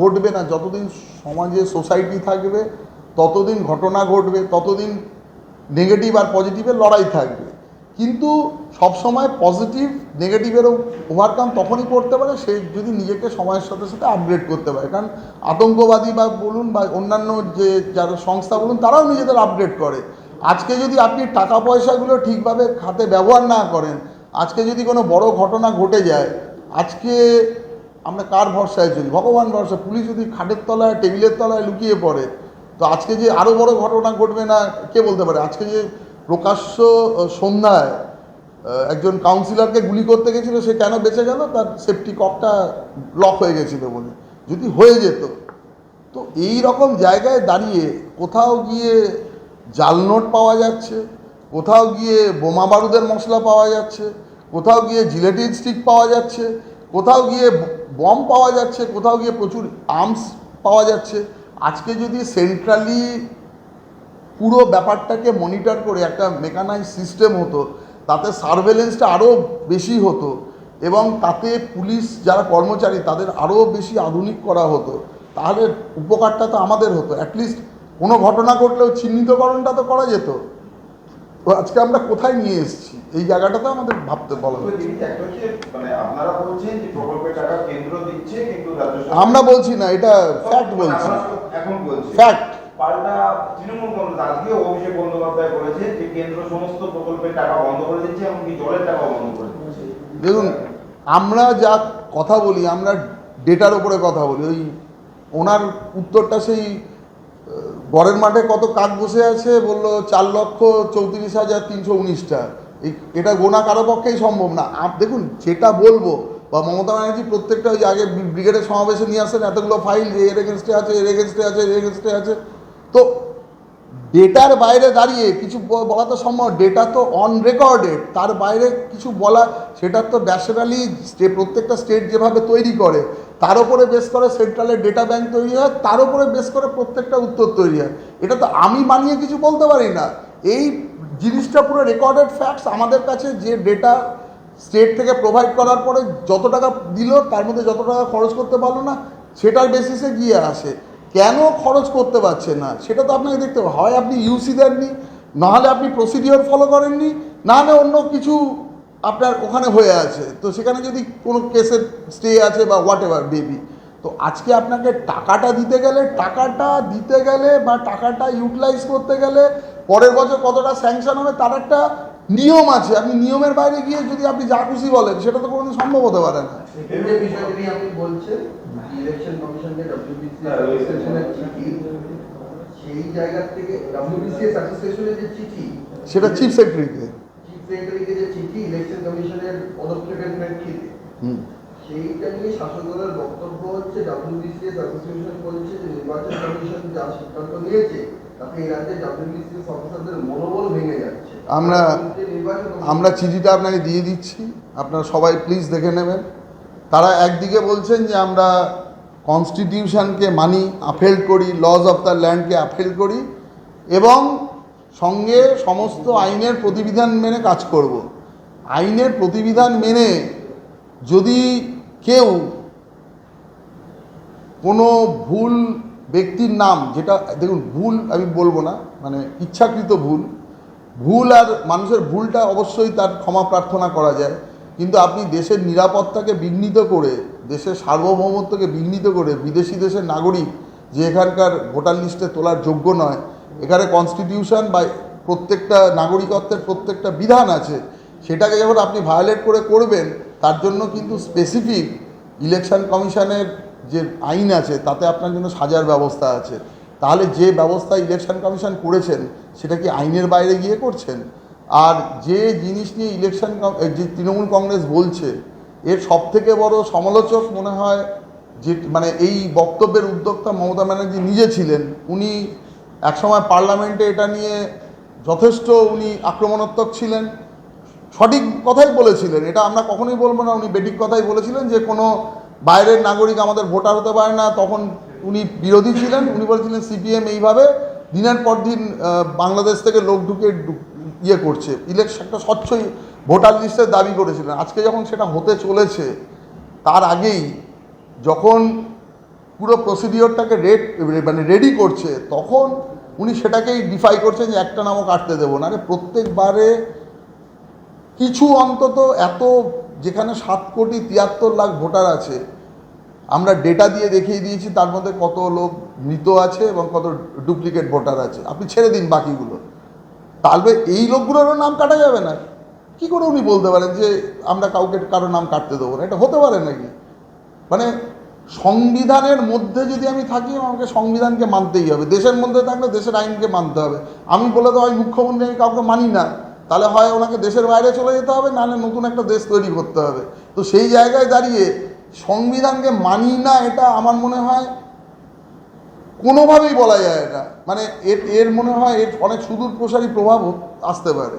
ঘটবে না, যতদিন সমাজে সোসাইটি থাকবে, ততদিন ঘটনা ঘটবে, ততদিন নেগেটিভ আর পজিটিভের লড়াই থাকবে। কিন্তু সবসময় পজিটিভ নেগেটিভেরও ওভারকাম তখনই করতে পারে সে যদি নিজেকে সময়ের সাথে সাথে আপগ্রেড করতে পারে। কারণ আতঙ্কবাদী বা বলুন বা অন্যান্য যে যারা সংস্থা বলুন, তারাও নিজেদের আপগ্রেড করে। আজকে যদি আপনি টাকা পয়সাগুলো ঠিকভাবে খাতে ব্যবহার না করেন, আজকে যদি কোনো বড় ঘটনা ঘটে যায়, আজকে আমরা কার ভরসায় চলি? ভগবান ভরসা। পুলিশ যদি খাটের তলায়, টেবিলের তলায় লুকিয়ে পড়ে, তো আজকে যে আরও বড় ঘটনা ঘটবে না কে বলতে পারে? আজকে যে প্রকাশ্য সন্ধ্যায় একজন কাউন্সিলরকে গুলি করতে গেছিল, সে কেন বেঁচে গেল? তার সেফটি ককটা লক হয়ে গেছিল বলে। যদি হয়ে যেত, তো এই রকম জায়গায় দাঁড়িয়ে কোথাও গিয়ে জাল নোট পাওয়া যাচ্ছে, কোথাও গিয়ে বোমা বারুদের মশলা পাওয়া যাচ্ছে, কোথাও গিয়ে জিলেটিন স্টিক পাওয়া যাচ্ছে কোথাও গিয়ে বম পাওয়া যাচ্ছে, কোথাও গিয়ে প্রচুর আর্মস পাওয়া যাচ্ছে। আজকে যদি সেন্ট্রালি পুরো ব্যাপারটাকে মনিটর করে একটা মেকানাইজ সিস্টেম হতো, তাতে সার্ভেলেন্সটা আরও বেশি হতো এবং তাতে পুলিশ যারা কর্মচারী, তাদের আরও বেশি আধুনিক করা হতো, তাহলে উপকারটা তো আমাদের হতো। অ্যাটলিস্ট কোনো ঘটনা ঘটলেও চিহ্নিতকরণটা তো করা যেত। তো আজকে আমরা কোথায় নিয়ে এসেছি? এই জায়গাটা তো আমাদের ভাবতে বলা মানে আপনারা বলছেন টাকা কেন্দ্র দিচ্ছে কিন্তু রাজ্য সরকার- আমরা বলছি না এটা ফ্যাক্ট বলছি। এখন বলছি। ফ্যাক্ট পাল্টা তৃণমূল কংগ্রেস আজকে অভিষেক বন্দ্যোপাধ্যায় বলেছে যে কেন্দ্র সমস্ত প্রকল্পের টাকা বন্ধ করে দিচ্ছে এমনকি জলের টাকাও বন্ধ করে দিচ্ছে। দেখুন আমরা যা কথা বলি আমরা ডেটার ওপরে কথা বলি। ওই ওনার উত্তরটা সেই বরের মাঠে কত কাক বসে আছে? বলল, চার লক্ষ চৌত্রিশ হাজার তিনশো উনিশটা। এটা গোনা কারও পক্ষেই সম্ভব না। আপ, দেখুন, যেটা বলব, বা মমতা ব্যানার্জি প্রত্যেকটা ওই আগে ব্রিগেডের সমাবেশে নিয়ে আসেন, এতগুলো ফাইল যে এর এগেনস্টে আছে, এর এগেনস্টে আছে, এর এগেনস্টে আছে। তো ডেটার বাইরে দাঁড়িয়ে কিছু বলা তো সম্ভব, ডেটা তো অন রেকর্ডেড তার বাইরে কিছু বলা, সেটা তো ন্যাশনালি প্রত্যেকটা স্টেট যেভাবে তৈরি করে, তার উপরে বেস করে সেন্ট্রালের ডেটা ব্যাংক তৈরি হয়, তার উপরে বেস করে প্রত্যেকটা উত্তর তৈরি হয়। এটা তো আমি বানিয়ে কিছু বলতে পারি না। এই জিনিসটা পুরো রেকর্ডেড ফ্যাক্টস আমাদের কাছে যে ডেটা স্টেট থেকে প্রোভাইড করার পরে যত টাকা দিল, তার মধ্যে যত টাকা খরচ করতে পারল না, সেটার বেসিসে গিয়ে আসে। কেন খরচ করতে পারছে না? সেটা তো আপনাকে দেখতে হবে। হয় আপনি ইউসি দেননি নাহলে আপনি প্রসিডিওর ফলো করেননি নাহলে অন্য কিছু আপনার ওখানে হয়ে আছে। তো সেখানে যদি কোনো কেসের স্টে আছে বা হোয়াট এভার বেবি তো আজকে আপনাকে টাকাটা দিতে গেলে, টাকাটা দিতে গেলে বা টাকাটা ইউটিলাইজ করতে গেলে, পরের বছর কতটা স্যাংশন হবে, তার একটা নিয়ম আছে আপনি নিয়মের বাইরে গিয়ে যদি আপনি যা খুশি বলেন সেটা তো কোনোদিন সম্ভব হতে পারে না। সেটা চিফ সেক্রেটারিকে যে চিঠি ইলেকশন কমিশনের পদক্ষেপের হুম। সেইটা নিয়ে শাসক দলের বক্তব্য হচ্ছে ডব্লিউবিসিএস অ্যাসোসিয়েশন বলছে যে নির্বাচন কমিশন যা সিদ্ধান্ত নিয়েছে আমরা আমরা চিঠিটা আপনাকে দিয়ে দিচ্ছি। আপনারা সবাই প্লিজ দেখে নেবেন। তারা একদিকে বলছেন যে আমরা কনস্টিটিউশনকে মানি আপহেল্ড করি লজ অফ দ্য ল্যান্ডকে আপহেল্ড করি এবং সঙ্গে সমস্ত আইনের প্রতিবিধান মেনে কাজ করব। আইনের প্রতিবিধান মেনে যদি কেউ কোনো ভুল ব্যক্তির নাম যেটা, দেখুন, ভুল আমি বলব না মানে ইচ্ছাকৃত ভুল। ভুল আর মানুষের ভুলটা অবশ্যই তার ক্ষমা প্রার্থনা করা যায়। কিন্তু আপনি দেশের নিরাপত্তাকে বিঘ্নিত করে, দেশের সার্বভৌমত্বকে বিঘ্নিত করে, বিদেশি দেশের নাগরিক যে এখানকার ভোটার লিস্টে তোলার যোগ্য নয়, এখানে কনস্টিটিউশন বা প্রত্যেকটা নাগরিকত্বের প্রত্যেকটা বিধান আছে, সেটাকে যখন আপনি ভায়োলেট করে করবেন, তার জন্য কিন্তু স্পেসিফিক ইলেকশন কমিশনের যে আইন আছে, তাতে আপনার জন্য সাজার ব্যবস্থা আছে। তাহলে যে ব্যবস্থা ইলেকশন কমিশন করেছেন, সেটা কি আইনের বাইরে গিয়ে করছেন? আর যে জিনিস নিয়ে ইলেকশন যে তৃণমূল কংগ্রেস বলছে, এর সব থেকে বড় সমালোচক মনে হয় যে মানে এই বক্তব্যের উদ্যোক্তা মমতা ব্যানার্জি নিজে ছিলেন। উনি একসময় পার্লামেন্টে এটা নিয়ে যথেষ্ট উনি আক্রমণাত্মক ছিলেন। সঠিক কথাই বলেছিলেন। এটা আমরা কখনোই বলব না। উনি বেটিক কথাই বলেছিলেন যে কোনো বাইরের নাগরিক আমাদের ভোটার হতে পারে না, তখন উনি বিরোধী ছিলেন, উনি বলছিলেন সিপিএম এইভাবে দিনের পর দিন বাংলাদেশ থেকে লোক ঢুকে ইয়ে করছে ইলেকশন একটা স্বচ্ছই ভোটার লিস্টের দাবি করেছিলেন। আজকে যখন সেটা হতে চলেছে, তার আগেই যখন পুরো প্রসিডিওরটাকে রেড মানে রেডি করছে, তখন উনি সেটাকেই ডিফাই করছেন যে একটা নামও কাটতে দেবো না। আরে প্রত্যেকবারে কিছু অন্তত এত, যেখানে সাত কোটি তিয়াত্তর লাখ ভোটার আছে আমরা ডেটা দিয়ে দেখিয়ে দিয়েছি, তার মধ্যে কত লোক মৃত আছে এবং কত ডুপ্লিকেট ভোটার আছে। আপনি ছেড়ে দিন বাকিগুলো। তাহলে এই লোকগুলোরও নাম কাটা যাবে না। কি করে উনি বলতে পারেন যে আমরা কাউকে কারও নাম কাটতে দেবো না? এটা হতে পারে নাকি? মানে সংবিধানের মধ্যে যদি আমি থাকি, আমাকে সংবিধানকে মানতেই হবে। দেশের মধ্যে থাকলে দেশের আইনকে মানতে হবে। আমি বলে তো হয় মুখ্যমন্ত্রী আমি কাউকে মানি না। তাহলে হয় ওনাকে দেশের বাইরে চলে যেতে হবে, নাহলে নতুন একটা দেশ তৈরি করতে হবে। তো সেই জায়গায় দাঁড়িয়ে সংবিধানকে মানি না, এটা আমার মনে হয় কোনোভাবেই বলা যায় এটা মানে এর এর মনে হয় এর অনেক সুদূর প্রসারী প্রভাব আসতে পারে।